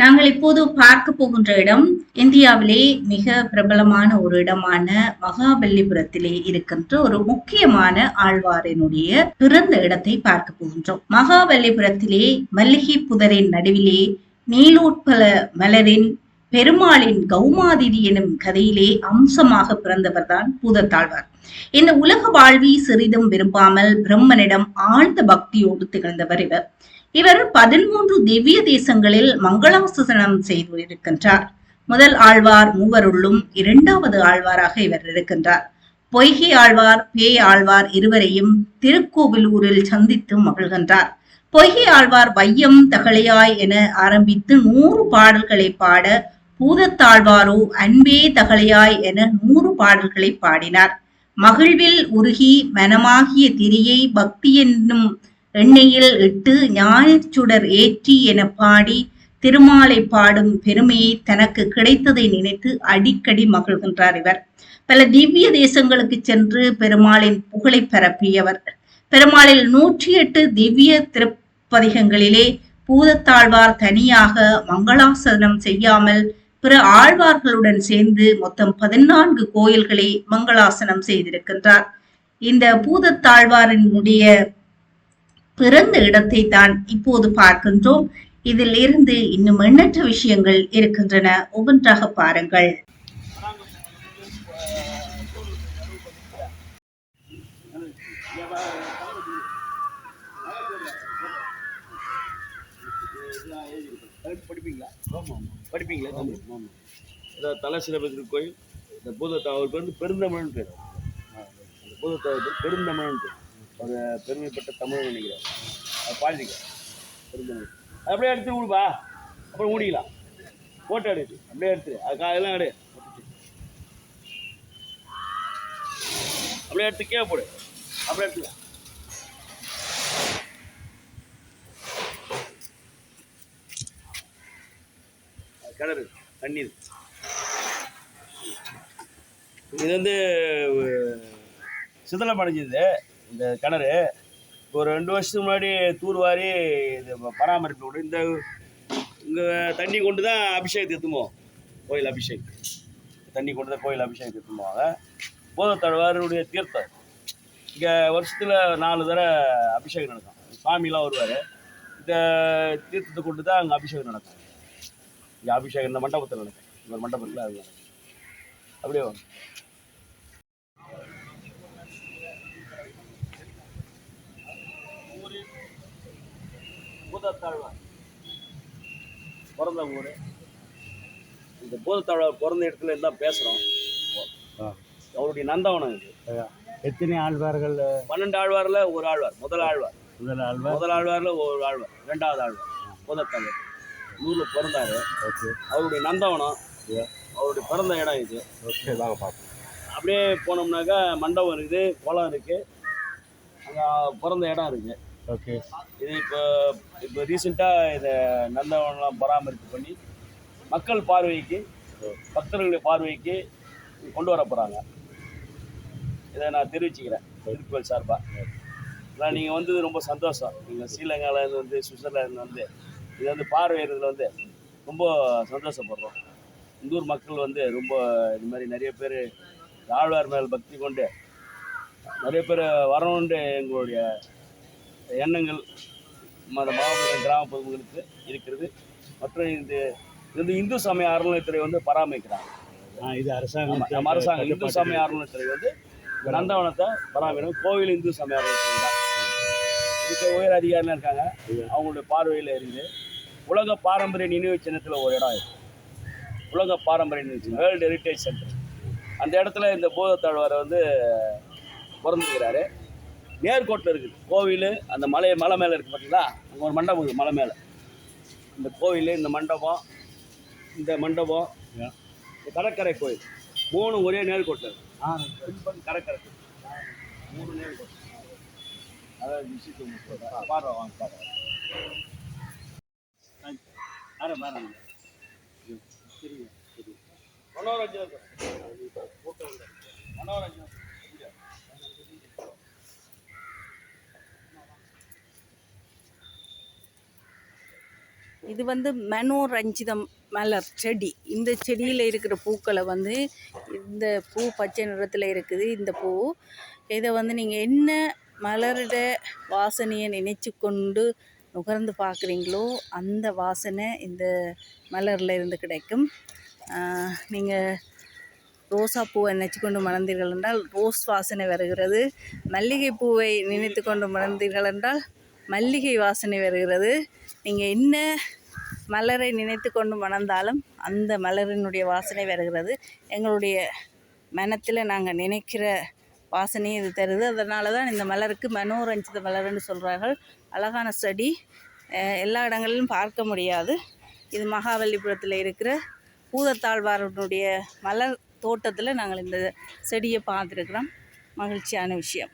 நாங்கள் இப்போது பார்க்க போகின்ற இடம் இந்தியாவிலே மிக பிரபலமான ஒரு இடமான மகாபலிபுரத்திலே இருக்கின்ற ஒரு முக்கியமான ஆழ்வாரினுடைய பிறந்த இடத்தை பார்க்க போகின்றோம். மகாபலிபுரத்திலே மல்லிகை புதரின் நடுவிலே நீலோட்பல மலரின் பெருமாளின் கௌமாதிரி எனும் கதையிலே அம்சமாக பிறந்தவர்தான் பூதத்தாழ்வார். இந்த உலக வாழ்வி சிறிதும் விரும்பாமல் பிரம்மனிடம் ஆழ்ந்த பக்தியோடு திகழ்ந்தவர் இவர். இவர் பதிமூன்று திவ்ய தேசங்களில் மங்களாசனம் செய்து இருக்கின்றார். முதல் ஆழ்வார் மூவருள்ளும் இரண்டாவது ஆழ்வாராக இவர் இருக்கின்றார். பொய்கை ஆழ்வார் பேய் ஆழ்வார் இருவரையும் திருக்கோவிலூரில் சந்தித்து மகிழ்கின்றார். பொய்கை ஆழ்வார் வையம் தகளையாய் என ஆரம்பித்து நூறு பாடல்களை பாட பூதத்தாழ்வாரோ அன்பே தகளையாய் என நூறு பாடல்களை பாடினார். மகிழ்வில் உருகி மனமாகிய திரியை பக்தி என்னும் எண்ணெயில் இட்டு ஞாயிற்றுடர் ஏற்றி என பாடி திருமாலை பாடும் பெருமையை தனக்கு கிடைத்ததை நினைத்து அடிக்கடி மகிழ்கின்றார் இவர். பல திவ்ய தேசங்களுக்கு சென்று பெருமாளின் புகழை பரப்பியவர். பெருமாளில் நூற்றி எட்டு திவ்ய திருப்பதிகங்களிலே பூதத்தாழ்வார் தனியாக மங்களாசனம் செய்யாமல் பிற ஆழ்வார்களுடன் சேர்ந்து மொத்தம் பதினான்கு கோயில்களை மங்களாசனம் செய்திருக்கின்றார். இந்த பூதத்தாழ்வாரினுடைய பிறந்த இடத்தை தான் இப்போது பார்க்கின்றோம். இதில் இருந்து இன்னும் எண்ணற்ற விஷயங்கள் இருக்கின்றன. ஒவ்வொன்றாக பாருங்கள். படிப்பீங்களா? படிப்பீங்களா தமிழ் தலை கோயில் இந்த பூதத்தாவூர் வந்து பெருந்தமிழ்னு பேர். பூதத்தாவூர் பேர் பெருந்தமிழ்னு பேர். ஒரு பெருமைப்பட்ட தமிழ் நினைக்கிறார் அது பெருந்தமிழ் அது அப்படியே எடுத்து விடுப்பா அப்புறம் மூடிக்கலாம். ஃபோட்டோ எடுத்து அப்படியே எடுத்து அது காயெல்லாம் எடு. அப்படியே எடுத்து கீழே போடு. அப்படியே எடுத்துக்கலாம் கிணறு. தண்ணீர். இது வந்து சிதலம் அடைஞ்சது இந்த கிணறு ஒரு ரெண்டு வருஷத்துக்கு முன்னாடி தூர்வாரி இது பராமரிப்பு இந்த இங்கே தண்ணி கொண்டு தான் அபிஷேகத்தை எத்துமோ கோயில் அபிஷேகம். தண்ணி கொண்டு தான் கோயில் அபிஷேகத்தை போத போதத்தழவாருடைய தீர்த்தம். இங்கே வருஷத்தில் நாலு தடவை அபிஷேகம் நடக்கும். சாமிலாம் வருவார். இந்த தீர்த்தத்தை கொண்டு தான் அங்கே அபிஷேகம் நடக்கும். இங்கே அபிஷேகம் இந்த மண்டபத்தில் நடக்கும். இந்த மண்டபத்தில் அது அப்படியே பூதத்தாழ்வார். பிறந்த ஊர். இந்த பூதத்தாழ்வார் பிறந்த இடத்துல தான் பேசுகிறோம் அவருடைய நந்தவனம் இது. எத்தனை ஆழ்வார்கள் பன்னெண்டு ஆழ்வாரில் ஒரு ஆழ்வார் முதல் ஆழ்வார். முதல் ஆழ்வார்? முதல் ஆழ்வாரில் ஒரு ஆழ்வார் ரெண்டாவது ஆழ்வார் பூதத்தாழ்வார். ஊரில் பிறந்தாரு. ஓகே. அவருடைய நந்தவனம் அவருடைய பிறந்த இடம் இது. ஓகே வாங்க பார்ப்போம். அப்படியே போனோம்னாக்கா மண்டபம் இருக்குது குளம் இருக்குது அங்கே பிறந்த இடம் இருக்குது ஓகே. இது இப்போ இப்போ ரீசெண்டாக இதை நந்தவனம்லாம் பராமரிப்பு பண்ணி மக்கள் பார்வைக்கு பக்தர்களுடைய பார்வைக்கு கொண்டு வர போகிறாங்க இதை நான் தெரிவிச்சுக்கிறேன் திருக்கோயில் சார்பாக நான் நீங்கள் வந்தது ரொம்ப சந்தோஷம். நீங்கள் ஸ்ரீலங்காவிலேருந்து வந்து சுவிட்சர்லாந்து வந்து இது வந்து பார்வையிறதுல வந்து ரொம்ப சந்தோஷப்படுறோம். இந்த ஊர் மக்கள் வந்து ரொம்ப இது மாதிரி நிறைய பேர் ஆழ்வார் மேல் பக்தி கொண்டு நிறைய பேர் வரணுன்ட்டு எங்களுடைய எண்ணங்கள் மத மாவட்ட கிராம பொதுமக்களுக்கு இருக்கிறது. மற்றும் இந்த இது இந்து சமய அறநிலையத்துறை வந்து பராமரிக்கிறாங்க. இது அரசாங்கம் அரசாங்கம் இந்து சமய அறநிலையத்துறை வந்து நந்தவனத்தை பராமரிக்கும் கோவில் இந்து சமய அறநிலையத்துறை தான். இதுக்கு உயர் அதிகாரிலாம் இருக்காங்க. அவங்களுடைய பார்வையில் இருக்குது. உலக பாரம்பரிய நினைவு சின்னத்தில் ஒரு இடம் இருக்கு உலக பாரம்பரிய நினைவு சின்னம். வேர்ல்டு ஹெரிட்டேஜ் சென்டர் அந்த இடத்துல இந்த பூதத்தாழ்வாரை வந்து பிறந்துக்கிறாரு நேர்கோட்டில் இருக்குது. கோவில் அந்த மலை மலை மேலே இருக்குது பார்த்தீங்களா? அங்கே ஒரு மண்டபம் இருக்குது மலை மேலே. இந்த கோவில் இந்த மண்டபம் இந்த மண்டபம் இந்த கடற்கரை கோயில். மூணு ஒரே நேர்கோட்டில் இருக்கு ஆ பின்பக்கம் கடற்கரை கோயில். மூணு நேர்கோட்டு அதாவது விஷயத்தை பாடுற வாங்க பாடுற பாரு பாரு மனோரஞ்சன் மனோரஞ்சன் இது வந்து மனோரஞ்சிதம் மலர் செடி. இந்த செடியில் இருக்கிற பூக்களை வந்து இந்த பூ பச்சை நிறத்தில் இருக்குது இந்த பூ. இதை வந்து நீங்கள் என்ன மலரோட வாசனையை நினைச்சு கொண்டு நுகர்ந்து பார்க்குறீங்களோ அந்த வாசனை இந்த மலரில் இருந்து கிடைக்கும். நீங்கள் ரோசா பூவை நினைச்சு கொண்டு மணந்தீர்கள் என்றால் ரோஸ் வாசனை வருகிறது. மல்லிகை பூவை நினைத்து கொண்டு மணந்தீர்கள் என்றால் மல்லிகை வாசனை வருகிறது. நீங்கள் என்ன மலரை நினைத்து கொண்டு மணந்தாலும் அந்த மலரினுடைய வாசனை வருகிறது. எங்களுடைய மனத்தில் நாங்கள் நினைக்கிற வாசனையை இது தருது. அதனால தான் இந்த மலருக்கு மனோரஞ்சித மலர்னு சொல்கிறார்கள் அழகான செடி எல்லா இடங்களிலும் பார்க்க முடியாது. இது மகாபலிபுரத்தில் இருக்கிற பூதத்தாழ்வாரனுடைய மலர் தோட்டத்தில் நாங்கள் இந்த செடியை பார்த்துருக்குறோம். மகிழ்ச்சியான விஷயம்.